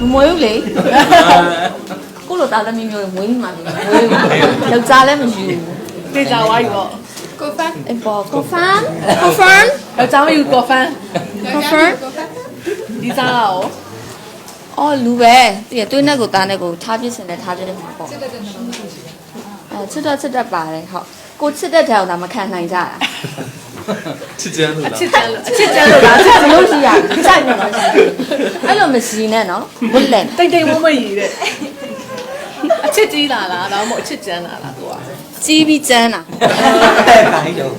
မမွေးဘူးလေကိုလိုသားသမီးမျိုးမွေးမှလည်းမမွေးဘူးယောက်ျားလည်းမယူဘူးတေချာဝိုင်းပေါ့ကိုဖန်အပေါ် confirm confirm အကြောင်းယူကော်ဖန် confirm ဒီစားရောအော်လူပဲတည်ရသွေးနဲ့ကိုသားနဲ့ကိုထားပြစ်စင်နဲ့ထားပြစ်နေမှာပေါ့စစ်တဲ့တဲ့နှလုံးသားရှိတယ်အဲချစ်တော့ချစ်တတ်ပါတယ်ဟုတ်ကိုချစ်တဲ့တောင်တာမခံနိုင်ကြတာ ချစ်ချမ်းလို့အလားချစ်တန်းလို့အချစ်တန်းလို့လားချစ်လို့ရှိရစိုက်နေမှာရှိတယ်အဲ့လိုမရှိနဲ့နော်ဝတ်လက်တိတ်တိတ်မမရီတဲ့အချစ်ကြီးလာလားဒါမှမဟုတ်အချစ်ကျန်းလာလားသူကကြီးပြီးကျန်းတာခိုင်းတော့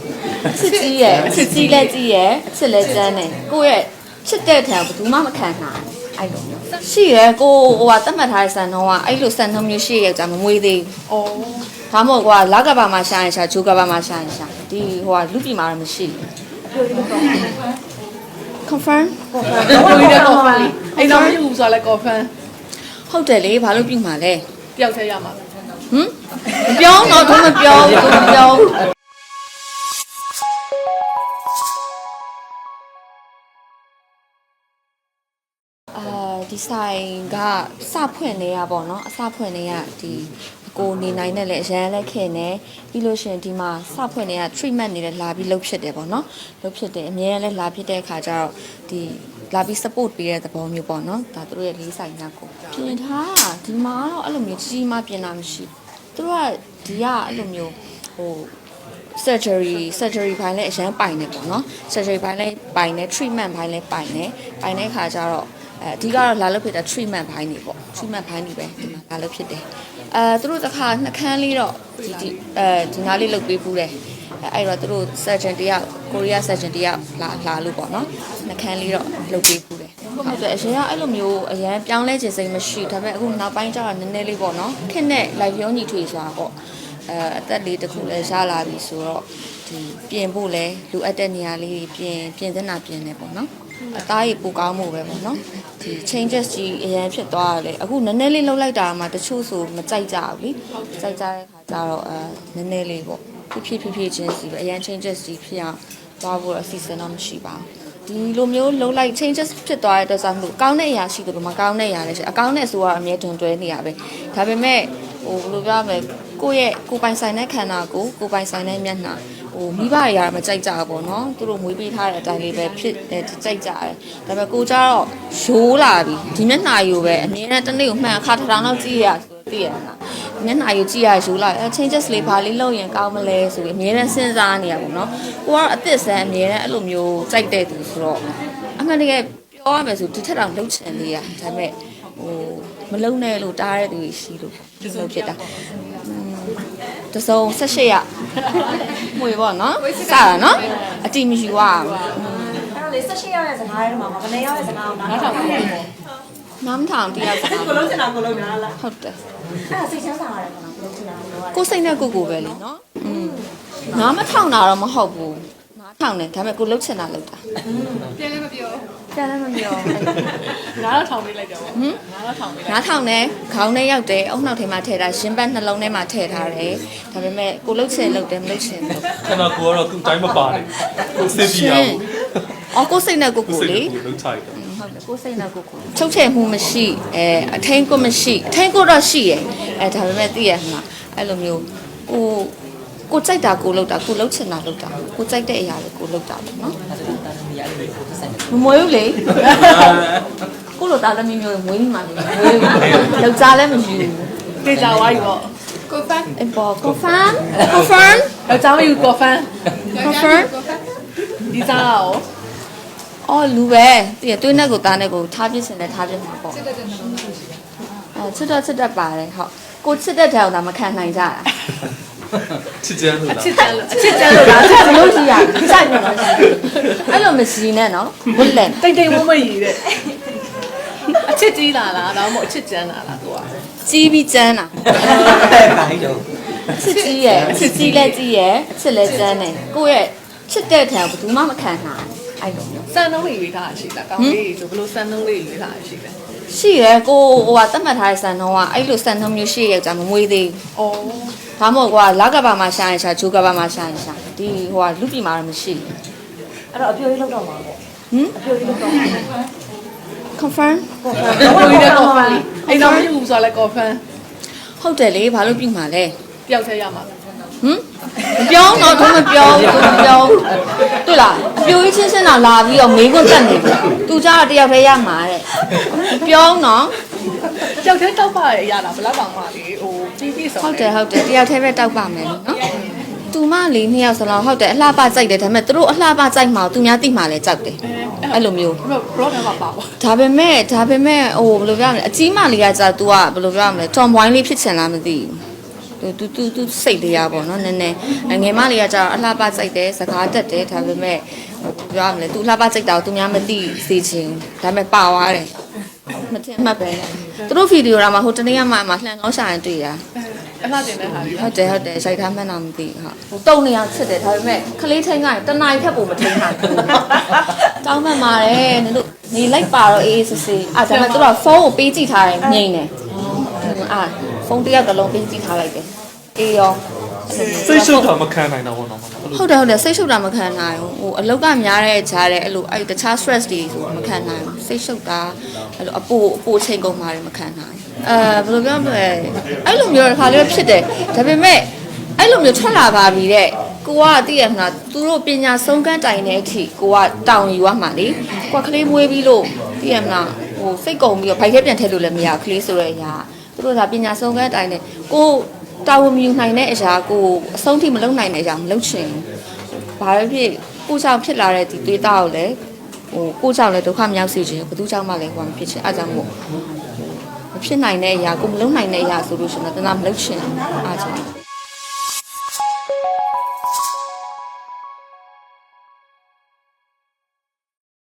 ချစ်ကြီးရဲ့ချစ်ကြီးလည်းကြီးရဲ့ချစ်လည်းကျန်းတယ်ကိုယ့်ရဲ့ချစ်တဲ့တောင်ဘယ်သူမှမခံနိုင်အဲ့လိုမျိုးရှိရယ်ကိုဟိုကတတ်မှတ်ထားတဲ့စံနှုန်းကအဲ့လိုစံနှုန်းမျိုးရှိရဲ့ကြာမမွေးသေးဘူးအော်ဒါမှမဟုတ်ကွာလကဘာမှာရှာရင်ရှာဂျိုကဘာမှာရှာရင်ရှာ ဒီဟိုကလူပြည်မှာတော့မရှိဘူး confirm တော့ဒီတဲ့ကော်ဖန်အိမ်တော်ပြုဆိုတော့လဲကော်ဖန်ဟုတ်တယ်လေဘာလို့ပြုမှာလဲတယောက်တည်းရမှာဟမ်မပြောတော့သူမပြောသူမပြော ဒီဆိုင်ကစဖွင့်နေရပေါ့နော်အစဖွင့်နေရဒီကိုနေနိုင်တဲ့လေအရန်လက်ခင်နေပြီးလို့ရှရင်ဒီမှာစဖွင့်နေရ treatment နေလဲလာပြီးလုပ်ဖြစ်တယ်ပေါ့နော်လုပ်ဖြစ်တယ်အများကြီးလဲလာဖြစ်တဲ့အခါကျတော့ဒီလာပြီး support ပေးတဲ့သဘောမျိုးပေါ့နော်ဒါတို့ရဲ့လေးဆိုင်ညကိုပြင်ထားတာဒီမှာတော့အဲ့လိုမျိုးကြီးကြီးမားပြင်တာမရှိဘူးသူတို့ကဒီကအဲ့လိုမျိုးဟို surgery surgery ဘိုင်းလည်းအရန်ပိုင်နေပေါ့နော် surgery ဘိုင်းလည်းပိုင်နေ treatment ဘိုင်းလည်းပိုင်နေပိုင်တဲ့ခါကျတော့ အဲအဓိကတော့လာလို့ဖြစ်တာ treatment ဘိုင်းနေပေါ့ treatment ဘိုင်းနေပဲဒီမှာလာလို့ဖြစ်တယ်အဲသူတို့တစ်ခါနှခမ်းလေးတော့ဒီဒီအဲဒီနားလေးလုပ်ပေးဘူးတယ်အဲအဲ့တော့သူတို့ surgeon တယောက်ကိုရီးယား surgeon တယောက်လာလာလို့ပေါ့နော်နှခမ်းလေးတော့လုပ်ပေးဘူးတယ်ဟုတ်တယ်အရင်ကအဲ့လိုမျိုးအရင်ပြောင်းလဲခြင်းစိတ်မရှိဒါပေမဲ့အခုနောက်ပိုင်းကျတော့နည်းနည်းလေးပေါ့နော်ခက်နဲ့ live ရုံးညီထွေဆိုတာပေါ့အဲအသက်လေးတစ်ခုလည်းရလာပြီဆိုတော့ဒီပြင်ဖို့လဲလိုအပ်တဲ့နေရာလေးတွေပြင်ပြင်သင့်တာပြင်နေပေါ့နော်အသားရည်ပိုကောင်းမှုပဲပေါ့နော် ဒီ changes ကြီးအရင်ဖြစ်သွားတယ်လေအခုနည်းနည်းလေးလှုပ်လိုက်တာမှတချို့ဆိုမကြိုက်ကြဘူးလीကြိုက်ကြတဲ့ခါကျတော့အဲနည်းနည်းလေးပေါ့ဖြည်းဖြည်းဖြည်းဖြည်းချင်းစီပဲအရင် changes ကြီးဖြစ်အောင်သွားဖို့အစီအစဉ်တော့မရှိပါဘူးဒီလိုမျိုးလှုပ်လိုက် changes ဖြစ်သွားတဲ့အတွက်ဆိုလို့ကောင်းတဲ့အရာရှိတယ်လို့မကောင်းတဲ့အရာလည်းရှိအကောင်းတဲ့ဆိုတော့အမြဲတွင်တွဲနေရပဲဒါပေမဲ့ဟိုဘယ်လိုပြောရမလဲ ကိုယ့်ရဲ့ကိုယ်ပိုင်ဆိုင်တဲ့ခန္ဓာကိုယ်ကိုယ်ပိုင်ဆိုင်တဲ့မျက်နှာဟိုမိဘတွေကတော့မကြိုက်ကြဘူးပေါ့နော်သူတို့မွေးပေးထားတဲ့အတိုင်းလေးပဲဖြစ်တယ်ကြိုက်ကြတယ်ဒါပေမဲ့ကိုကြတော့ရိုးလာပြီဒီမျက်နှာယူပဲအမြဲတမ်းတစ်နေ့ကိုမှန်အခါတစ်ထောင်လောက်ကြည့်ရဆိုသိရလားမျက်နှာယူကြည့်ရရိုးလာအဲ changes လေးဘာလေးလုပ်ရင်ကောင်းမလဲဆိုပြီးအမြဲတမ်းစဉ်းစားနေရပေါ့နော်ကိုကတော့အသစ်ဆန်းအမြဲတမ်းအဲ့လိုမျိုးကြိုက်တဲ့သူဆိုတော့အမှန်တကယ်ပြောရမယ်ဆိုဒီထက်တောင်လှုပ်ချင်သေးရဒါပေမဲ့ဟိုမလုံနဲ့လို့တားတဲ့သူတွေရှိလို့ဒီလိုဖြစ်တာ တစုံ18ရမွေပေါ့နော်စတာနော်အတီမယူရအောင်အဲ့တော့လေ18ရောက်တဲ့စကားတွေမှာမနေရောက်တဲ့စကားကိုနားနောက်ထောထောင်င်ပါပါဘူးပေါ့နမ်းထောင်တရားစကားကိုလုံးချင်တာကိုလုံးများလားဟုတ်တယ်အဲ့ဒါစိတ်ချမ်းသာရတယ်ပေါ့နော်ကိုလုံးချင်တာကိုလုံးရတယ်ကိုယ်စိတ်နဲ့ကိုယ်ကိုယ်ပဲလေနော်อืมနားမထောင်တာတော့မဟုတ်ဘူးနားထောင်တယ်ဒါပေမဲ့ကိုယ်လှုပ်ချင်တာလှုပ်တာပြန်လည်းမပြော ပြန်လည်းမပြောငါတော့ထောင်ပေးလိုက်တယ်ပေါ့ဟမ်ငါတော့ထောင်ပေးလိုက်နားထောင်တယ်ခေါင်းထဲရောက်တယ်အုံနောက်ထဲမှာထည့်တာရှင်ဘတ်နှလုံးထဲမှာထည့်ထားတယ်ဒါပေမဲ့ကိုယ်လှုပ်ချင်လှုပ်တယ်မလှုပ်ချင်ဘူးခဏကိုကတော့သူ့တိုင်းမပါနဲ့ကိုစစ်ပြရအောင်အော်ကိုယ်စိတ်နဲ့ကိုယ်ကိုယ်လေကိုလုံးချိုက်တယ်ဟုတ်တယ်ကိုယ်စိတ်နဲ့ကိုယ်ကိုယ်ချုပ်ချယ်မှုမရှိအဲအထင်းကိုမရှိအထင်းကိုတော့ရှိရယ်အဲဒါပေမဲ့သိရမှာအဲ့လိုမျိုးကို ကိုကြိုက်တာကိုလှုပ်တာကိုလှုပ်ချင်တာလှုပ်တာကိုကြိုက်တဲ့အရာတွေကိုလှုပ်တာပေါ့နော်မမွေးဘူးလေကိုလိုသားသမီးမျိုးမွေးမှလည်းမမွေးဘူးယောက်ျားလည်းမယူဘူးတေချာဝိုင်းပေါ့ကိုဖန်အပေါ် confirm confirm အကြောင်းယူကော်ဖန် confirm ဒီစားရောအော်လူပဲတည်ရသွေးနဲ့ကိုသားနဲ့ကိုထားပြစ်စင်နဲ့ထားပြစ်မှာပေါ့စစ်တဲ့တဲ့နှလုံးသားရှိတယ်အဲချစ်တော့ချစ်တတ်ပါတယ်ဟုတ်ကိုချစ်တဲ့တောင်တာမခံနိုင်ကြတာ ချစ်ချမ်းလို့အလားချစ်တန်းလို့အချစ်တန်းလို့လားဘလို့ရှိရစိုက်နေမှာအဲ့လိုမရှိနဲ့နော်ဝတ်လက်တိတ်တိတ်မမရီတဲ့အချစ်ကြီးလာလားဒါမှမဟုတ်အချစ်ကျန်းလာလားသူကကြီးပြီးကျန်းတာခိုင်းတော့ချစ်ကြီးရဲ့ချစ်ကြီးလည်းကြီးရဲ့အချစ်လည်းကျန်းတယ်ကိုယ့်ရဲ့ချစ်တဲ့တောင်ဘယ်သူမှမခံနိုင်အဲ့လိုမျိုးစံနှုန်းလေးရွေးထားတာရှိလားကောင်းလေးဆိုဘယ်လိုစံနှုန်းလေးရွေးထားတာရှိလဲရှိရယ်ကိုဟိုကတတ်မှတ်ထားတဲ့စံနှုန်းကအဲ့လိုစံနှုန်းမျိုးရှိရဲ့ကြာမမွေးသေးဘူးအော် ဒါမှမဟုတ်ကွာလကဘာမှာရှာရင်ရှာဂျိုကဘာမှာရှာရင်ရှာဒီဟိုကလူပြည်မှာတော့မရှိဘူးအဲ့တော့အပြိုကြီးလောက်တော့မှာပေါ့ဟမ်အပြိုကြီးလောက်တော့မှာမ confirm ကိုကြီးတဲ့ confirm လေးအိမ်တော်ပြုဆိုလဲ confirm ဟုတ်တယ်လေဘာလို့ပြုမှာလဲတယောက်တည်းရမှာဟမ်မပြောတော့သူမပြောသူမပြောတွေ့လားအပြိုကြီးချင်းချင်းတော့လာပြီးတော့မေးခွန်းတက်နေပြီသူကြတော့တယောက်တည်းရမှာတဲ့မပြောတော့တယောက်တည်းတောက်ပါရရတာဘလောက်ပါမှလေ တီးပြီးဆိုဟုတ်တယ်ဟုတ်တယ်တယောက်တည်းပဲတောက်ပါမယ်လို့နော်သူမလေးနှစ်ယောက်စလုံးဟုတ်တယ်အလှပကြိုက်တယ်ဒါပေမဲ့သူတို့အလှပကြိုက်မှာသူများတိမှလည်းကြောက်တယ်အဲ့လိုမျိုးဘရော့တော့ပါပါဒါပေမဲ့ဒါပေမဲ့ဟိုဘယ်လိုပြောရမလဲအကြီးမလေးကကြာ तू ကဘယ်လိုပြောရမလဲ Tom Wine လေးဖြစ်ချင်လားမသိဘူးသူသူသူစိတ်တရားပေါ့နော်နည်းနည်းငယ်မလေးကကြာအလှပကြိုက်တယ်စကားတက်တယ်ဒါပေမဲ့ပြောရမလဲ तू လှပကြိုက်တာကိုသူများမသိစေချင်ဒါပေမဲ့ပါသွားတယ်မထင်မှတ်ပဲ သူတို့ဗီဒီယိုတော့မှဟိုတနေ့ကမှမှလှန်ကောင်းရှာရင်တွေ့တာအလှတင်တဲ့ဟာလေးဟုတ်တယ်ဟုတ်တယ်ရိုက်ထားမှန်းတော့မသိဟုတ်တုံနေအောင်ဖြစ်တယ်ဒါပေမဲ့ခလေးထိန်ကရင်တနားရီထက်ပိုမထိန်နိုင်ဘူးတောင်းမှန်ပါတယ်နင်တို့နေလိုက်ပါတော့အေးအေးဆေးဆေးအာဒါပေမဲ့သူတို့ကဖုန်းကိုပေးကြည့်ထားတယ်ငိမ့်တယ်အာဖုန်းတစ်ယောက်တစ်လုံးပေးကြည့်ထားလိုက်တယ်အေးရော စိတ်ရှုပ်တာမခံနိုင်တော့ဘောနော်အဲ့လိုဟုတ်တယ်ဟုတ်တယ်စိတ်ရှုပ်တာမခံနိုင်ဘူးဟိုအလုတ်ကများတဲ့ကြားတဲ့အဲ့လိုအဲ့တခြား stress တွေဆိုမခံနိုင်ဘူးစိတ်ရှုပ်တာအဲ့လိုအပူအပူချိန်ကုန်ပါတယ်မခံနိုင်အဲဘယ်လိုပြောမလဲအဲ့လိုမျိုးတစ်ခါလေးဖြစ်တယ်ဒါပေမဲ့အဲ့လိုမျိုးထွက်လာပါပြီတဲ့ကိုကတည့်ရမလားသူတို့ပညာဆုံးကန်းတိုင်တဲ့အထိကိုကတောင်းယူရမှာလေကိုကကလေးမွေးပြီးလို့တည့်ရမလားဟိုစိတ်ကုန်ပြီးတော့ဘိုက်ထဲပြန်ထည့်လို့လည်းမရဘူးကလေးဆိုတဲ့အရာသူတို့ကပညာဆုံးကန်းတိုင်တဲ့ကို တာဝန်မယူနိုင်တဲ့အရာကိုအဆုံးထိမလုပ်နိုင်တဲ့အရာမလုပ်ချင်ဘူးဘာပဲဖြစ်ကိုကြောင့်ဖြစ်လာတဲ့ဒီသွေးသားကိုလည်းဟိုကိုကြောင့်လည်းဒုက္ခမရောက်စေချင်ဘူးဘယ်သူကြောင့်မှလည်းဟိုမဖြစ်ချင်အားကြောင့်မို့မဖြစ်နိုင်တဲ့အရာကိုမလုပ်နိုင်တဲ့အရာဆိုလို့ရှိရင်တော့တနာမလုပ်ချင်ဘူးအားကြောင့်